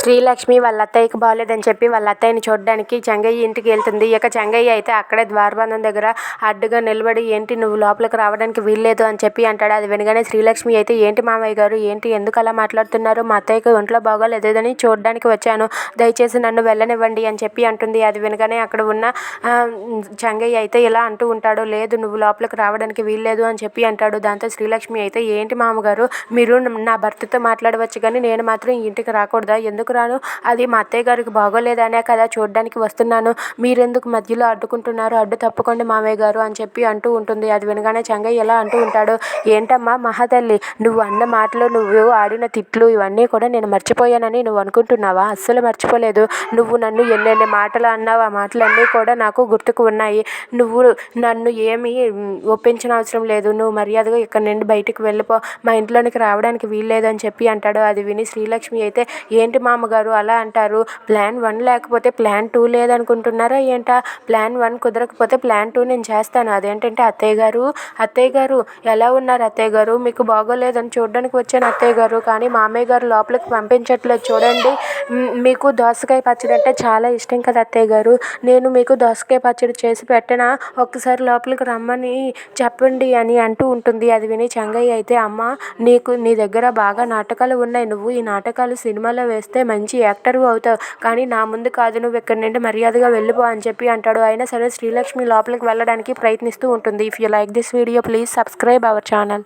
శ్రీలక్ష్మి వాళ్ళ అత్తయ్యకి బాగోలేదని చెప్పి వాళ్ళ అత్తయ్యని చూడడానికి చెంగయ్య ఇంటికి వెళ్తుంది. ఇక చెంగయ్య అయితే అక్కడే ద్వారబంధం దగ్గర అడ్డుగా నిలబడి ఏంటి నువ్వు లోపలికి రావడానికి వీల్లేదు అని చెప్పి అంటాడు. అది వినగానే శ్రీలక్ష్మి అయితే ఏంటి మామయ్య గారు ఏంటి ఎందుకు అలా మాట్లాడుతున్నారు? మా అత్తయ్యకి ఒంట్లో బాగోలేదని చూడడానికి వచ్చాను. దయచేసి నన్ను వెళ్ళనివ్వండి అని చెప్పి అంటుంది. అది వినగానే అక్కడ ఉన్న చెంగయ్య అయితే ఇలా అంటూ ఉంటాడు లేదు నువ్వు లోపలికి రావడానికి వీల్లేదు అని చెప్పి అంటాడు. దాంతో శ్రీలక్ష్మి అయితే ఏంటి మామగారు మీరు నా భర్తతో మాట్లాడవచ్చు కానీ నేను మాత్రం ఇంటికి రాకూడదా? ఎందుకు రాను అది మా అత్తయ్య గారికి బాగోలేదనే కదా చూడడానికి వస్తున్నాను. మీరెందుకు మధ్యలో అడ్డుకుంటున్నారు? అడ్డు తప్పకుండా మామయ్య గారు అని చెప్పి అంటూ ఉంటుంది. అది వినగానే చెంగయ్య ఇలా అంటూ ఉంటాడు. ఏంటమ్మా మహాతల్లి నువ్వు అన్న మాటలు నువ్వు ఆడిన తిట్లు ఇవన్నీ కూడా నేను మర్చిపోయానని నువ్వు అనుకుంటున్నావా? అస్సలు మర్చిపోలేదు. నువ్వు నన్ను ఎన్నెన్ని మాటలు అన్నావు ఆ మాటలన్నీ కూడా నాకు గుర్తుకు ఉన్నాయి. నువ్వు నన్ను ఏమీ ఒప్పించిన అవసరం లేదు. నువ్వు మర్యాదగా ఇక్కడ నుండి బయటికి వెళ్ళిపో. మా ఇంట్లోనికి రావడానికి వీల్లేదు అని చెప్పి అంటాడు. అది విని శ్రీలక్ష్మి అయితే ఏంటి మా అమ్మగారు అలా అంటారు. ప్లాన్ వన్ లేకపోతే ప్లాన్ టూ లేదనుకుంటున్నారా ఏంటా? ప్లాన్ వన్ కుదరకపోతే ప్లాన్ టూ నేను చేస్తాను. అదేంటంటే అత్తయ్య గారు అత్తయ్య గారు ఎలా ఉన్నారు అత్తయ్య గారు? మీకు బాగోలేదని చూడడానికి వచ్చాను అత్తయ్య గారు కానీ మామయ్య గారు లోపలికి పంపించట్లేదు. చూడండి మీకు దోసకాయ పచ్చడి అంటే చాలా ఇష్టం కదా అత్తయ్య గారు. నేను మీకు దోసకాయ పచ్చడి చేసి పెట్టనా? ఒక్కసారి లోపలికి రమ్మని చెప్పండి అని అంటూ ఉంటుంది. అది విని చెంగయ్య అయితే అమ్మ నీకు నీ దగ్గర బాగా నాటకాలు ఉన్నాయి. నువ్వు ఈ నాటకాలు సినిమాలో వేస్తే మంచి యాక్టర్ అవుతావు. కానీ నా ముందు కాదు నువ్వు ఇక్కడి నుండి మర్యాదగా వెళ్ళిపో అని చెప్పి అంటాడు. అయినా సరే శ్రీలక్ష్మి లోపలికి వెళ్ళడానికి ప్రయత్నిస్తూ ఉంటుంది. If you like this video please subscribe our channel